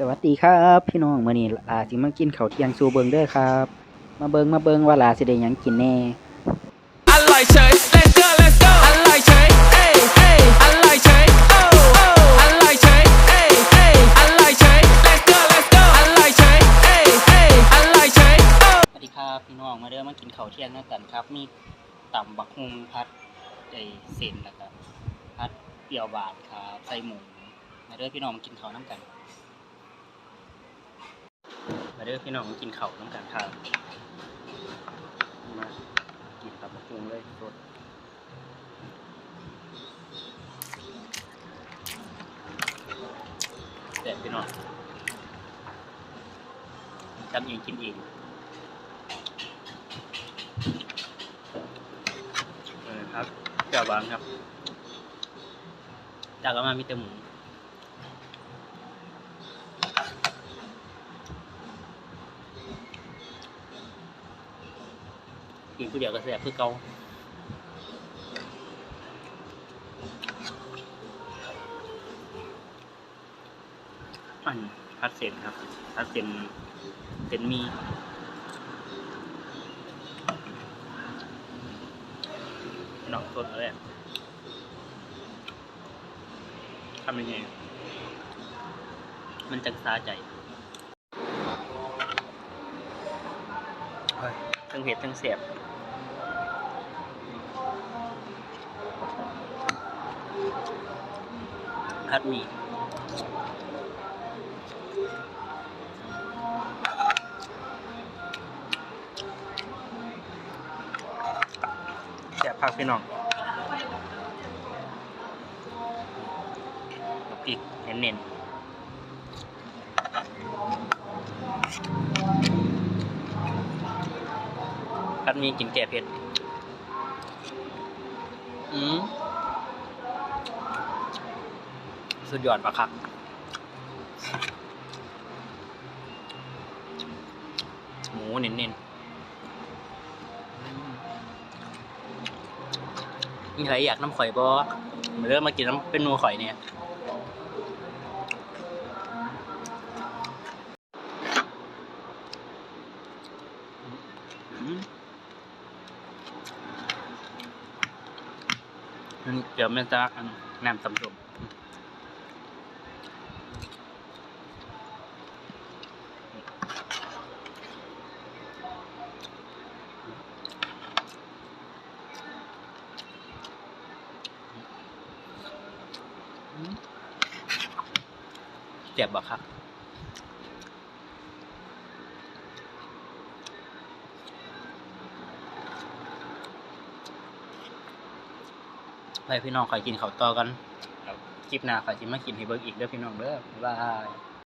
สวัสดีครับพี่น้องมื้อนี้ลาสิมากินข้าวเที่ยงสู่เบิงเด้อครับ มาเบิงมาเบิงว่าลาสิได้หยังกินแน่อร่อยเฉย let's go let's go อร่อยเฉยเอ้ยเอ้ยอร่อยเฉยโอ้โอ้อร่อยเฉยเอ้ยเอ้ยอร่อยเฉย let's go let's go อร่อยเฉยเอ้ยเอ้ยอร่อยเฉยโอ้สวัสดีครับพี่น้องมาเด้อมากินข้าวเที่ยงด้วยกันครับ มีต่ำบักฮุงพัดไอ้เส้นแล้วก็พัดเปรี้ยวหวานครับใส่หมูมาเด้อพี่น้องมากินข้าวน้ำกัน มาเด้อพี่น้องมากินข้าวน้ำกันครับมากินตับบักฮุงเลยสดแต่บพี่น้องทำเองกินเองเออครับจ้าบางครับจาก็มามีแต่หมู กินผู้เดียวก็แซ่บคือเก่าอันพัดเส้นครับพัดเส้นเส้นมีหนองสดเลยอะทำยังไง มันจังซาใจ ทั้งเผ็ดทั้งเสียบพัดหมีแซ่บพักพี่น้องกับพริกเน้นๆ พัดมีกลิ่นแก่เผ็ด อืมสุดยอดปะครับหมูเน้นๆมีใครอยากน้ำข่อยบ่มาเริ่มมากินน้ำเป็นหนูข่อยเนี่ย เดี๋ยวแมันจะอันน้ำตำส้มเจ็บบ่ครับ ไปพี่น้องขอยกินข้าวต่อกันแล้วคลิปหน้าขอยจิมากินให้เบิกอีกเด้อพี่น้องเด้อบ๊ายบาย